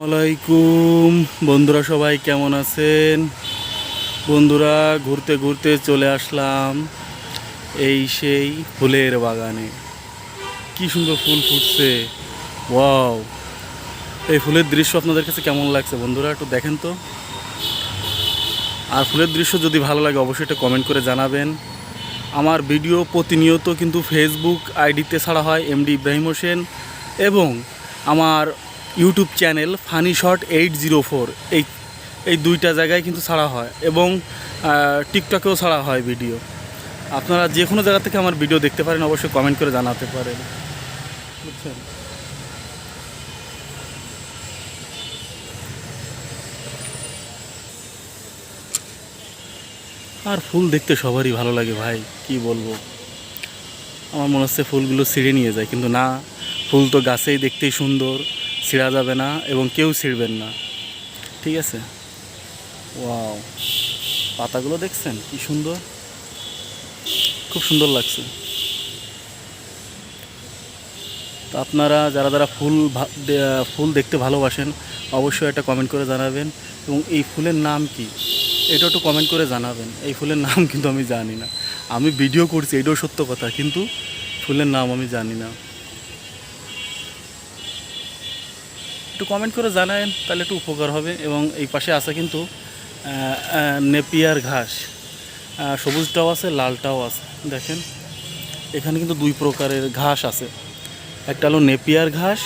আসসালামাইকুম বন্ধুরা সবাই কেমন আছেন? বন্ধুরা ঘুরতে ঘুরতে চলে আসলাম এই সেই ফুলের বাগানে। কি সুন্দর ফুল ফুটছে। ওয়াও। এই ফুলের দৃশ্য আপনাদের কাছে কেমন লাগছে বন্ধুরা একটু দেখেন তো। আর ফুলের দৃশ্য যদি ভালো লাগে অবশ্যই একটা কমেন্ট করে জানাবেন। আমার ভিডিও প্রতিনিয়ত কিন্তু ফেসবুক আইডিতে ছাড়া হয় এমডি ইব্রাহিম হোসেন, এবং আমার YouTube channel funny shot eight zero four. এই এই দুইটা জায়গায় কিন্তু ছাড়া হয় এবং টিকটকেও ছাড়া হয় ভিডিও। আপনারা যে কোনো জায়গা থেকে আমার ভিডিও দেখতে পারেন, অবশ্যই কমেন্ট করে জানাতে পারেন। বুঝছেন? আর ফুল দেখতে সবারই ভালো লাগে ভাই, কি বলব? আমার মনে হচ্ছে ফুলগুলো ছিঁড়ে নিয়ে যায়, কিন্তু না, ফুল তো গাছেই দেখতেই সুন্দর। ছিঁড়া যাবে না এবং কেউ ছিঁড়বেন না। ঠিক আছে? ওয়াও। পাতাগুলো দেখছেন? কি সুন্দর। খুব সুন্দর লাগছে। তো আপনারা যারা যারা ফুল ফুল দেখতে ভালোবাসেন, অবশ্যই একটা কমেন্ট করে জানাবেন। এবং এই ফুলের নাম কি? এটা একটু কমেন্ট করে জানাবেন। এই ফুলের নাম কিন্তু আমি জানি না। আমি ভিডিও করছি, এটাও সত্য কথা। কিন্তু ফুলের নাম আমি জানি না। একটু কমেন্ট করে জানায়েন, তাহলে একটু উপকার হবে। এবং এই পাশে আছে কিন্তু নেপিয়ার ঘাস। সবুজটাও আছে, লালটাও আছে। দেখেন, এখানে কিন্তু দুই প্রকারের ঘাস আছে। একটা হলো নেপিয়ার ঘাস,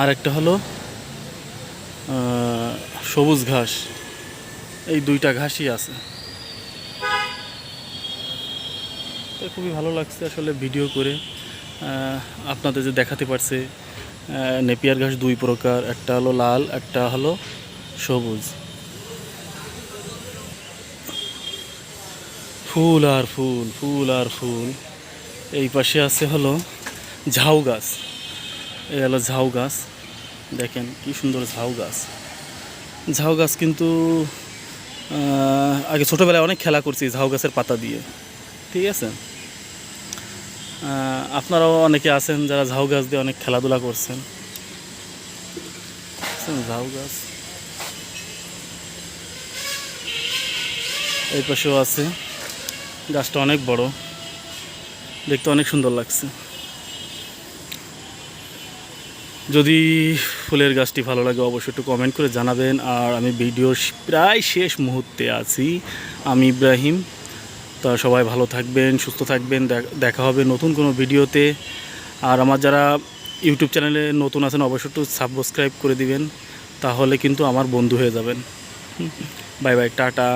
আর একটা হলো সবুজ ঘাস। এই দুইটা ঘাসই আছে। খুবই ভালো লাগছে আসলে ভিডিও করে। আপনাদের যে দেখাতে পারছে নেপিয়ার ঘাস দুই প্রকার, একটা হলো লাল, একটা হলো সবুজ। ফুল আর ফুল ফুল আর ফুল। এই পাশে আছে হলো ঝাউ গাছ। এই হলো ঝাউ গাছ। দেখেন কি সুন্দর ঝাউ গাছ। ঝাউ গাছ কিন্তু আগে ছোটোবেলায় অনেক খেলা করছি ঝাউ গাছের পাতা দিয়ে। ঠিক আছে? আপনারাও অনেকে আছেন যারা ঝাউ গাছ দিয়ে অনেক খেলাধুলা করছেন। ঝাউ গাছ? এই পাশেও আছে। গাছটা অনেক বড়। দেখতে অনেক সুন্দর লাগছে। যদি ফুলের গাছটি ভালো লাগে, অবশ্যই একটু কমেন্ট করে জানাবেন। আর আমি ভিডিওর প্রায় শেষ মুহূর্তে আছি। আমি ইব্রাহিম। তা সবাই ভালো থাকবেন, সুস্থ থাকবেন। দেখা হবে নতুন কোনো ভিডিওতে। আর আমার যারা ইউটিউব চ্যানেলে নতুন আছেন, অবশ্যই একটু সাবস্ক্রাইব করে দিবেন। তাহলে কিন্তু আমার বন্ধু হয়ে যাবেন। Bye bye, tata.